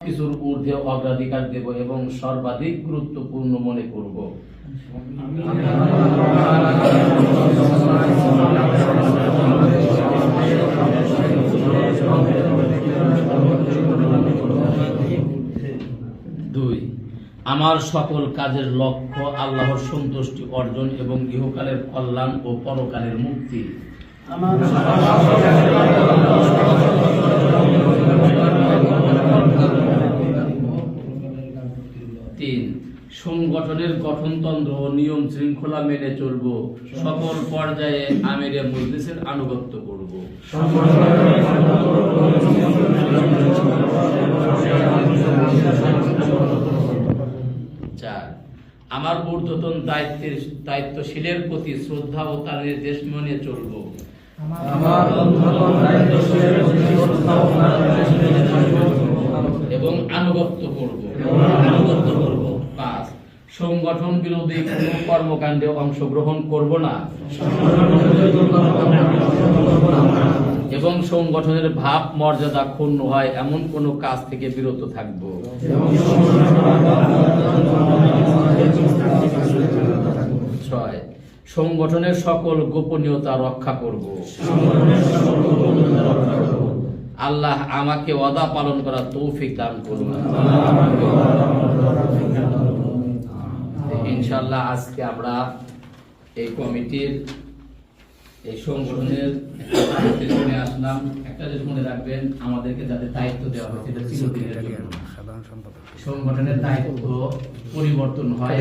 কিছুর ঊর্ধ্বে অগ্রাধিকার দেব এবং সর্বাধিক গুরুত্বপূর্ণ মনে করব। দুই আমার সকল কাজের লক্ষ্য আল্লাহর সন্তুষ্টি অর্জন এবং ইহকালের কল্যাণ ও পরকালের মুক্তি। তিন সংগঠনের গঠনতন্ত্র ও নিয়ম শৃঙ্খলা মেনে চলব। সকল পর্যায়ে আমিরে মজলিসের আনুগত্য করব। চার আমার ঊর্ধ্বতন দায়িত্বের দায়িত্বশীলের প্রতি শ্রদ্ধা ও তার নির্দেশ মেনে চলব। আমার অন্যতম দায়িত্বশীলের প্রতি শ্রদ্ধা ও তার নির্দেশ মেনে চলব। এবং আনুগত্য করব এবং আনুগত্য করব। পাঁচ সংগঠন বিরোধী কোনো কর্মকাণ্ডে অংশগ্রহণ করব না। এবং সংগঠনের ভাব, মর্যাদা ক্ষুণ্ণ হয় এমন কোনো কাজ থেকে বিরত থাকব। সংগঠনের সকল গোপনীয়তা রক্ষা করব। আল্লাহ আমাকে অদা পালন করার তৌফিক দান করুন। ইনশাল্লাহ আজকে আমরা এই কমিটির এই সংগঠনের শুনে আসলাম। একটা জিনিস মনে রাখবেন আমাদেরকে যাদের দায়িত্ব দেওয়া হয়েছে সংগঠনের দায়িত্ব পরিবর্তন হয়।